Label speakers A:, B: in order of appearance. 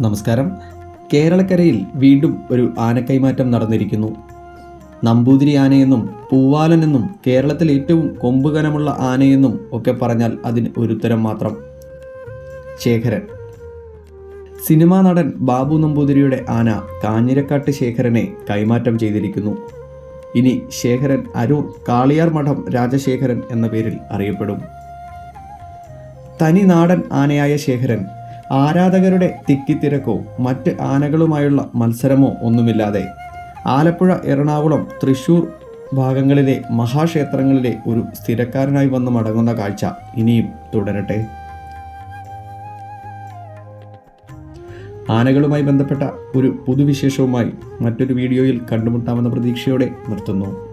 A: നമസ്കാരം. കേരളക്കരയിൽ വീണ്ടും ഒരു ആനക്കൈമാറ്റം നടന്നിരിക്കുന്നു. നമ്പൂതിരി ആനയെന്നും പൂവാലനെന്നും കേരളത്തിൽ ഏറ്റവും കൊമ്പുകനമുള്ള ആനയെന്നും ഒക്കെ പറഞ്ഞാൽ അതിന് ഒരുത്തരം മാത്രം. ശേഖരൻ. സിനിമാ നടൻ ബാബു നമ്പൂതിരിയുടെ ആന കാഞ്ഞിരക്കാട്ട് ശേഖരനെ കൈമാറ്റം ചെയ്തിരിക്കുന്നു. ഇനി ശേഖരൻ അരൂർ കാളിയാർ മഠം രാജശേഖരൻ എന്ന പേരിൽ അറിയപ്പെടും. തനി നാടൻ ആനയായ ശേഖരൻ ആരാധകരുടെ തിക്കിത്തിരക്കോ മറ്റ് ആനകളുമായുള്ള മത്സരമോ ഒന്നുമില്ലാതെ ആലപ്പുഴ എറണാകുളം തൃശൂർ ഭാഗങ്ങളിലെ മഹാക്ഷേത്രങ്ങളിലെ ഒരു സ്ഥിരക്കാരനായി വന്ന് മടങ്ങുന്ന കാഴ്ച ഇനിയും തുടരട്ടെ. ആനകളുമായി ബന്ധപ്പെട്ട ഒരു പുതുവിശേഷവുമായി മറ്റൊരു വീഡിയോയിൽ കണ്ടുമുട്ടാമെന്ന പ്രതീക്ഷയോടെ നിർത്തുന്നു.